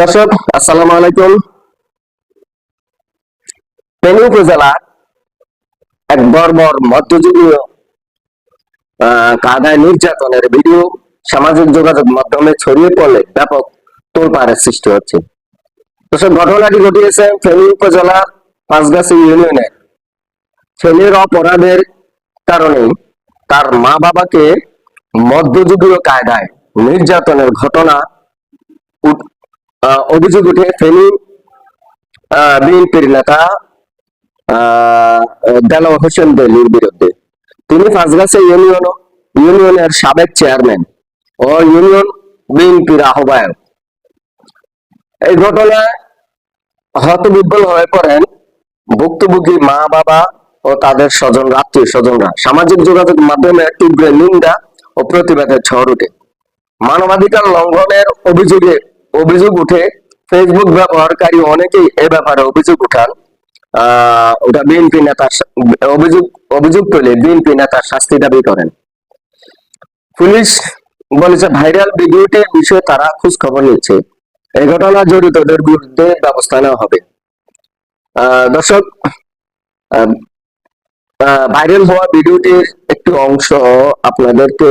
দর্শক, আসসালামু আলাইকুম। ফেনী উপজেলা এক বর্বর মধ্যযুগীয় কাদায় নির্যাতনের ভিডিও সামাজিক যোগাযোগ মাধ্যমে ছড়িয়ে পড়লে ব্যাপক তোলপাড়ের সৃষ্টি হচ্ছে। দর্শক, ঘটনাটি ঘটিয়েছে ফেনী উপজেলার পাঁচগাছি ইউনিয়নে। ছেলের অপরাধের কারণে তার মা বাবাকে মধ্যযুগীয় কায়দায় নির্যাতনের ঘটনা অভিযোগ উঠে ফেনী বিএনপির নেতা দেলোয়ার হোসেন বেলির বিরুদ্ধে। তিনি পাঁচগাছা ইউনিয়ন, ইউনিয়নের সাবেক চেয়ারম্যান ও ইউনিয়ন বিএনপির আহ্বায়ক। এই ঘটনায় হতবিব্বল হয়ে পড়েন ভুক্তভোগী মা, বাবা ও তাদের স্বজন আত্মীয় স্বজনরা। সামাজিক যোগাযোগ মাধ্যমে তীব্র নিন্দা ও প্রতিবাদের ঝড় উঠে। মানবাধিকার লঙ্ঘনের অভিযোগে অভিযোগ উঠে ফেসবুক ব্যবহারকারী অনেকেই এ ব্যাপারে অভিযোগ উঠান। আহ ওটা বিএনপি নেতার অভিযোগ অভিযোগ পেলে বিএনপি নেতার শাস্তি দাবি করেন। পুলিশ বলেছে ভাইরাল ভিডিওটির বিষয়ে তারা খোঁজ খবর নিচ্ছে। এই ঘটনা জড়িতদের বিরুদ্ধে ব্যবস্থা নেওয়া হবে। আহ, দর্শক ভাইরাল হওয়া ভিডিওটির একটি অংশ আপনাদেরকে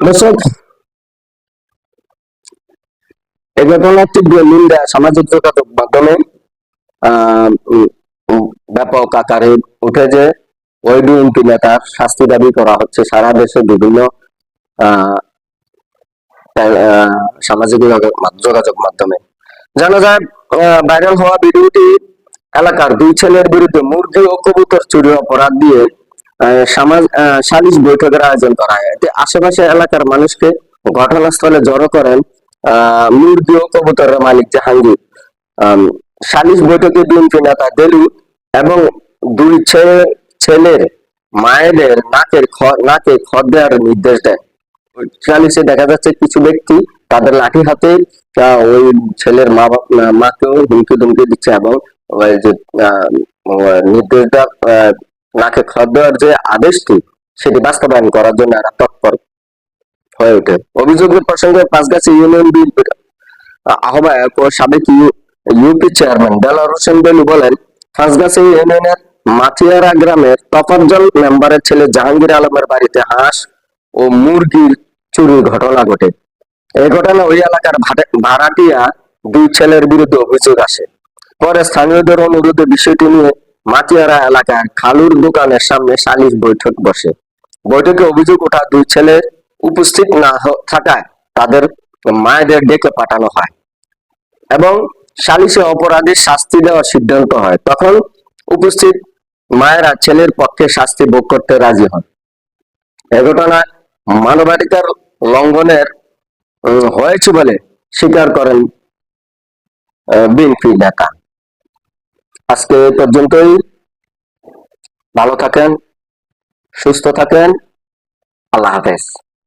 দর্শক এই ঘটনার তীব্র নিন্দা সামাজিক যোগাযোগ মাধ্যমে ব্যাপক আকারে উঠেছে। ওই বিএনপি নেতার শাস্তি দাবি করা হচ্ছে। সারা দেশে বিভিন্ন সামাজিক যোগাযোগ- মাধ্যমে। জানা যায় ভাইরাল হওয়া ভিডিওটি এলাকার দুই ছেলের বিরুদ্ধে মুরগি ও কবুতর চুরি অপরাধ দিয়ে সালিশ বৈঠকের আয়োজন করা হয়। এতে আশেপাশে এলাকার মানুষকে ঘটনাস্থলে জড়ো করেন মুরগি ও কবুতরের মালিক জাহাঙ্গীর। সালিশ বৈঠকে বিএনপি নেতা দেলু এবং দুই ছেলে ছেলের মায়েদের নাকের নাকে খত দেওয়ার নির্দেশ দেন। সালিশে দেখা যাচ্ছে কিছু ব্যক্তি তাদের লাঠি হাতে ওই ছেলের মা মাকেও হুমকি ধুমকি দিচ্ছে এবং যে নির্দেশটা আহ, নাকে খত দেওয়ার যে আদেশটি, সেটি বাস্তবায়ন করার জন্য এরা তৎপর হয়ে ওঠে। অভিযোগের প্রসঙ্গে পাঁচগাছি ইউনিয়ন বিএনপির আহ্বায়ক ও সাবেক ইউপি চেয়ারম্যান দেলার হোসেন বেলু বলেন, পাঁচগাছি ইউনিয়নের মাথিয়ারা গ্রামের তফাজ্জল মেম্বারের ছেলে জাহাঙ্গীর আলমের বাড়িতে হাঁস ও মুরগির চুরির ঘটনা ঘটে। এই ঘটনা ওই এলাকার ভাড়াটিয়া দুই ছেলের বিরুদ্ধে অভিযোগ আসে। পরে স্থানীয়দের অনুরোধে বিষয়টি নিয়ে মাটিয়ারা এলাকার খালুর দোকানের সামনে সালিশ বৈঠক বসে। বৈঠকে অভিযোগ ওঠা দুই ছেলে উপস্থিত না থাকায় তাদের মায়েদের ডেকে পাঠানো হয় এবং সালিশে অপরাধীর শাস্তি দেওয়ার সিদ্ধান্ত হয়। তখন উপস্থিত মায়েরা ছেলের পক্ষে শাস্তি ভোগ করতে রাজি হন। এ ঘটনায় মানবাধিকার লঙ্ঘনের হয়েছে বলে স্বীকার করেন বিএনপি নেতা। আজকে পর্যন্তই। ভালো থাকেন সুস্থ থাকেন। আল্লাহ হাফেজ।